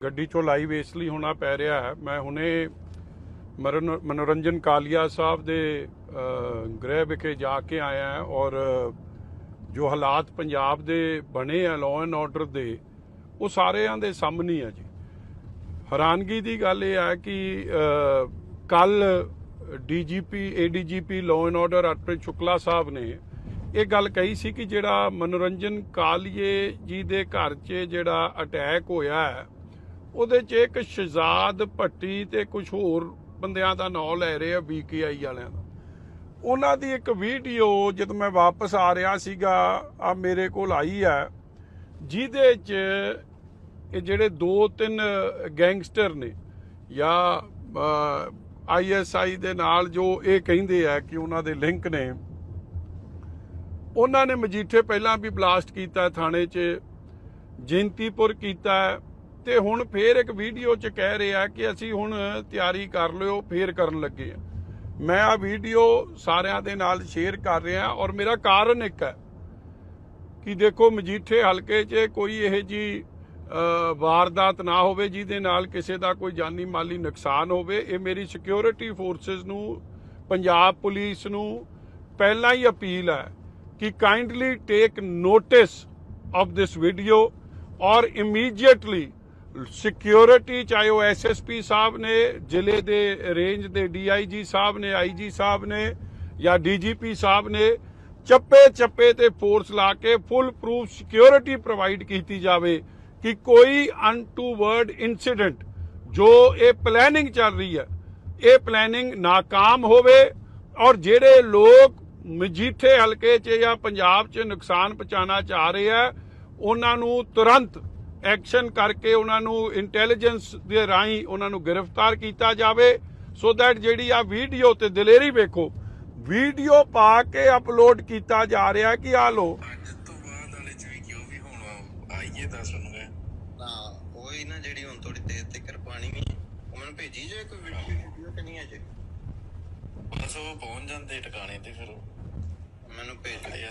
ਗੱਡੀ ਚੋਂ ਲਾਈਵ ਇਸ ਲਈ ਹੋਣਾ ਪੈ ਰਿਹਾ ਹੈ। ਮੈਂ ਹੁਣੇ ਮਰਨ- ਮਨੋਰੰਜਨ ਕਾਲੀਆ ਸਾਹਿਬ ਦੇ ਗ੍ਰਹਿ ਵਿਖੇ ਜਾ ਕੇ ਆਇਆ ਹਾਂ ਔਰ ਜੋ ਹਾਲਾਤ ਪੰਜਾਬ ਦੇ ਬਣੇ ਆ ਲਾਅ ਐਂਡ ਆਰਡਰ ਦੇ, ਉਹ ਸਾਰਿਆਂ ਦੇ ਸਾਹਮਣੇ ਹੀ ਆ ਜੀ। ਹੈਰਾਨਗੀ ਦੀ ਗੱਲ ਇਹ ਹੈ ਕਿ ਕੱਲ DGP, ADGP law and order Arpit Shukla Sahib ਨੇ ਇਹ ਗੱਲ ਕਹੀ ਸੀ ਕਿ ਜਿਹੜਾ ਮਨੋਰੰਜਨ ਕਾਲੀਏ ਜੀ ਦੇ ਘਰ 'ਚ ਜਿਹੜਾ ਅਟੈਕ ਹੋਇਆ ਹੈ ਉਹਦੇ 'ਚ ਇੱਕ ਸ਼ਹਜ਼ਾਦ ਭੱਟੀ ਤੇ ਕੁਝ ਹੋਰ ਬੰਦਿਆਂ ਦਾ ਨਾਂ ਲੈ ਰਹੇ ਆ ਬੀਕੇਆਈ ਵਾਲਿਆਂ ਦਾ। ਉਹਨਾਂ ਦੀ ਇੱਕ ਵੀਡੀਓ ਜਦੋਂ ਮੈਂ ਵਾਪਸ ਆ ਰਿਹਾ ਸੀਗਾ ਆ ਮੇਰੇ ਕੋਲ ਆਈ ਹੈ ਜਿਹਦੇ 'ਚ ਇਹ ਜਿਹੜੇ ਦੋ ਤਿੰਨ ਗੈਂਗਸਟਰ ਨੇ ਜਾਂ ਆਈਐਸਆਈ ਦੇ ਨਾਲ ਜੋ ਇਹ ਕਹਿੰਦੇ ਆ ਕਿ ਉਹਨਾਂ ਦੇ ਲਿੰਕ ਨੇ, ਉਹਨਾਂ ਨੇ ਮਜੀਠੇ ਪਹਿਲਾਂ ਵੀ ਬਲਾਸਟ ਕੀਤਾ ਥਾਣੇ 'ਚ ਜੈਂਤੀਪੁਰ ਕੀਤਾ ਤੇ ਹੁਣ ਫੇਰ ਇੱਕ ਵੀਡੀਓ 'ਚ ਕਹਿ ਰਿਹਾ ਕਿ ਅਸੀਂ ਹੁਣ ਤਿਆਰੀ ਕਰ ਲਿਓ, ਫੇਰ ਕਰਨ ਲੱਗੇ ਆ। ਮੈਂ ਆ ਵੀਡੀਓ ਸਾਰਿਆਂ ਦੇ ਨਾਲ ਸ਼ੇਅਰ ਕਰ ਰਿਹਾ ਔਰ ਮੇਰਾ ਕਾਰਨ ਇੱਕ ਹੈ ਕਿ ਦੇਖੋ ਮਜੀਠੇ ਹਲਕੇ 'ਚ ਕੋਈ ਇਹ ਜੀ ਵਾਰਦਾਤ ਨਾ ਹੋਵੇ ਜਿਹਦੇ ਨਾਲ ਕਿਸੇ ਦਾ ਕੋਈ ਜਾਨੀ ਮਾਲੀ ਨੁਕਸਾਨ ਹੋਵੇ। ਇਹ ਮੇਰੀ ਸਿਕਿਉਰਿਟੀ ਫੋਰਸਸ ਨੂੰ, ਪੰਜਾਬ ਪੁਲਿਸ ਨੂੰ ਪਹਿਲਾਂ ਹੀ ਅਪੀਲ ਹੈ ਕਿ kindly take notice of this video ਔਰ ਇਮੀਡੀਏਟਲੀ ਸਿਕਿਉਰਿਟੀ ਚਾਹੇ ਉਹ ਐਸਐਸਪੀ ਸਾਹਿਬ ਨੇ, ਜ਼ਿਲ੍ਹੇ ਦੇ ਰੇਂਜ ਦੇ ਡੀਆਈਜੀ ਸਾਹਿਬ ਨੇ ਆਈਜੀ ਸਾਹਿਬ ਨੇ ਜਾਂ ਡੀਜੀਪੀ ਸਾਹਿਬ ਨੇ, ਚੱਪੇ ਚੱਪੇ ਤੇ ਫੋਰਸ ਲਾ ਕੇ ਫੁੱਲ ਪ੍ਰੂਫ ਸਿਕਿਉਰਿਟੀ ਪ੍ਰੋਵਾਈਡ ਕੀਤੀ ਜਾਵੇ ਕਿ ਕੋਈ ਅਨਟੂਵਰਡ ਇਨਸੀਡੈਂਟ ਜੋ ਇਹ ਪਲੈਨਿੰਗ ਚੱਲ ਰਹੀ ਹੈ, ਇਹ ਪਲੈਨਿੰਗ ਨਾਕਾਮ ਹੋਵੇ ਔਰ ਜਿਹੜੇ ਲੋਕ ਮਜੀਠੇ ਹਲਕੇ 'ਚ ਜਾਂ ਪੰਜਾਬ 'ਚ ਨੁਕਸਾਨ ਪਹੁੰਚਾਉਣਾ ਚਾਹ ਰਹੇ ਆ, ਉਹਨਾਂ ਨੂੰ ਤੁਰੰਤ ਐਕਸ਼ਨ ਕਰਕੇ ਉਹਨਾਂ ਨੂੰ ਇੰਟੈਲੀਜੈਂਸ ਦੇ ਰਾਹੀਂ ਉਹਨਾਂ ਨੂੰ ਗ੍ਰਿਫਤਾਰ ਕੀਤਾ ਜਾਵੇ। ਸੋ ਦੈਟ ਜਿਹੜੀ ਆ ਵੀਡੀਓ ਤੇ ਦਲੇਰੀ ਵੇਖੋ ਵੀਡੀਓ ਪਾ ਕੇ ਅਪਲੋਡ ਕੀਤਾ ਜਾ ਰਿਹਾ ਕਿ ਆ ਲੋ ਅੱਜ ਤੋਂ ਬਾਅਦ ਵਾਲੇ ਚ ਵੀ ਕਿਉਂ ਵੀ ਹੁਣ ਆਈਏ ਦੱਸ ਉਹਨੂੰ ਹਾਂ ਉਹੀ ਨਾ ਜਿਹੜੀ ਹੁਣ ਥੋੜੀ ਦੇਰ ਤੱਕ ਪਾਣੀ ਵੀ ਉਹ ਮੈਨੂੰ ਭੇਜੀ ਜੇ ਕੋਈ ਵੀਡੀਓ ਵੀਡੀਓ ਕਿ ਨਹੀਂ ਹੈ ਜੇ ਬਸ ਉਹ ਪਹੁੰਚ ਜਾਂਦੇ ਟਿਕਾਣੇ ਤੇ ਫਿਰ ਮੈਨੂੰ ਭੇਜ ਖੜੇ ਆ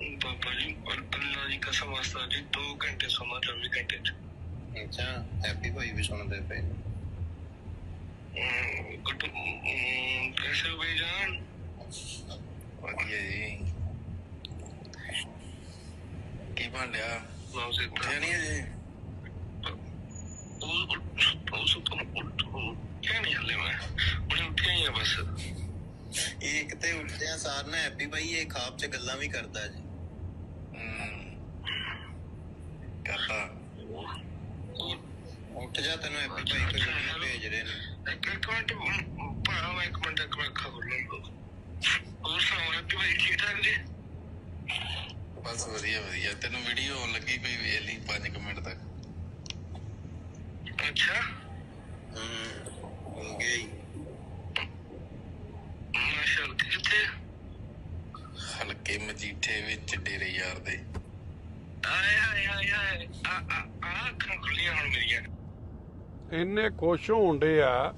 पापा जी और अल्लाह जी कसम वास्ता जी दो घंटे सोना चौबीस घंटे अच्छा हैप्पी भाई भी सोना दे पे हम्म, हम्म, कैसे हो भाई जान? बढ़िया जी। की बन लिया ना उसे उठा नहीं है जी? एक ते उठते हैं सार ना हैप्पी भाई ये खाब च गल्ला भी करता जी। ਕਰਦਾ ਉੱਠ ਜਾ ਤੈਨੂੰ ਹੈਪੀ ਭਾਈ ਕੋਈ ਵੀਡੀਓ ਭੇਜ ਰਹੇ ਨੇ। ਇੱਕ ਮਿੰਟ ਭਰਾ ਮੈਂ ਇੱਕ ਮਿੰਟ ਇੱਕ ਮਿੰਟ ਅੱਖਾਂ ਖੋਲ ਲਾਂ ਹੋਰ ਸੁਣਾਓ ਕਿ ਭਾਈ ਠੀਕ ਠਾਕ ਜੀ? ਬਸ ਵਧੀਆ ਵਧੀਆ। ਤੈਨੂੰ ਵੀਡੀਓ ਆਉਣ ਲੱਗੀ ਕੋਈ ਵੇਖ ਲਈ 5 ਮਿੰਟ ਤੱਕ? ਅੱਛਾ। ਹੂੰ ਹੋ ਗਿਆ ਹੀ। ਮਾਸ਼ਾ ਅੱਲਾਹ ਕਿੱਥੇ? ਹਲਕੇ ਮਜੀਠੇ ਵਿੱਚ ਡੇਰੇ ਯਾਰ ਦੇ। ਆਏ ਹਾਏ ਹਾਏ ਹਾਏ। ਆ ਆ ਆ ਅੱਖਾਂ ਖੁੱਲੀਆਂ ਹੁਣ ਮੇਰੀਆਂ। ਇੰਨੇ ਖੁਸ਼ ਹੋਣ ਹੋਣਦੇ ਆ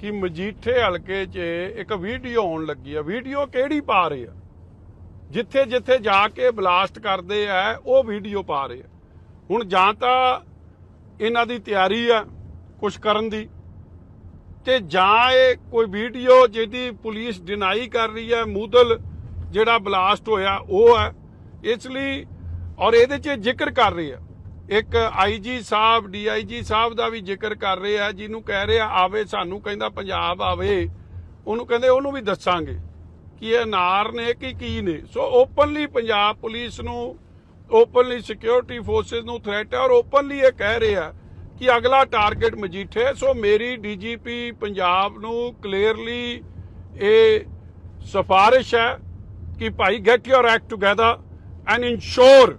ਕਿ ਮਜੀਠੇ ਹਲਕੇ 'ਚ ਇੱਕ ਵੀਡੀਓ ਆਉਣ ਲੱਗੀ ਆ। ਵੀਡੀਓ ਕਿਹੜੀ ਪਾ ਰਹੇ ਆ? ਜਿੱਥੇ ਜਿੱਥੇ ਜਾ ਕੇ ਬਲਾਸਟ ਕਰਦੇ ਆ, ਉਹ ਵੀਡੀਓ ਪਾ ਰਹੇ ਆ। ਹੁਣ ਜਾਂ ਤਾਂ ਇਹਨਾਂ ਦੀ ਤਿਆਰੀ ਆ ਕੁਝ ਕਰਨ ਦੀ, ਤੇ ਜਾਂ ਇਹ ਕੋਈ ਵੀਡੀਓ ਜਿਹਦੀ ਪੁਲਿਸ ਡਿਨਾਈ ਕਰ ਰਹੀ ਹੈ ਮੂਦਲ ਜਿਹੜਾ ਬਲਾਸਟ ਹੋਇਆ, ਉਹ ਹੈ ਇਸ ਲਈ ਔਰ ਇਹਦੇ 'ਚ ਜ਼ਿਕਰ ਕਰ ਰਹੇ ਆ ਇੱਕ ਆਈਜੀ ਸਾਹਿਬ ਡੀਆਈਜੀ ਸਾਹਿਬ ਦਾ ਵੀ ਜ਼ਿਕਰ ਕਰ ਰਹੇ ਆ, ਜਿਹਨੂੰ ਕਹਿ ਰਹੇ ਆਵੇ ਸਾਨੂੰ ਕਹਿੰਦਾ ਪੰਜਾਬ ਆਵੇ, ਉਹਨੂੰ ਕਹਿੰਦੇ ਉਹਨੂੰ ਵੀ ਦੱਸਾਂਗੇ ਕਿ ਇਹ ਨਾਰ ਨੇ ਕਿ ਕੀ ਨੇ। ਸੋ ਓਪਨਲੀ ਪੰਜਾਬ ਪੁਲਿਸ ਨੂੰ ਓਪਨਲੀ ਸਿਕਿਉਰਿਟੀ ਫੋਰਸਸ ਨੂੰ ਥ੍ਰੈਟ ਹੈ ਔਰ ਓਪਨਲੀ ਇਹ ਕਹਿ ਰਹੇ ਆ ਕਿ ਅਗਲਾ ਟਾਰਗੇਟ ਮਜੀਠੇ ਸੋ ਮੇਰੀ ਡੀਜੀਪੀ ਪੰਜਾਬ ਨੂੰ ਕਲੀਅਰਲੀ ਇਹ ਸਿਫਾਰਿਸ਼ ਹੈ ਕਿ ਭਾਈ get your act together and ensure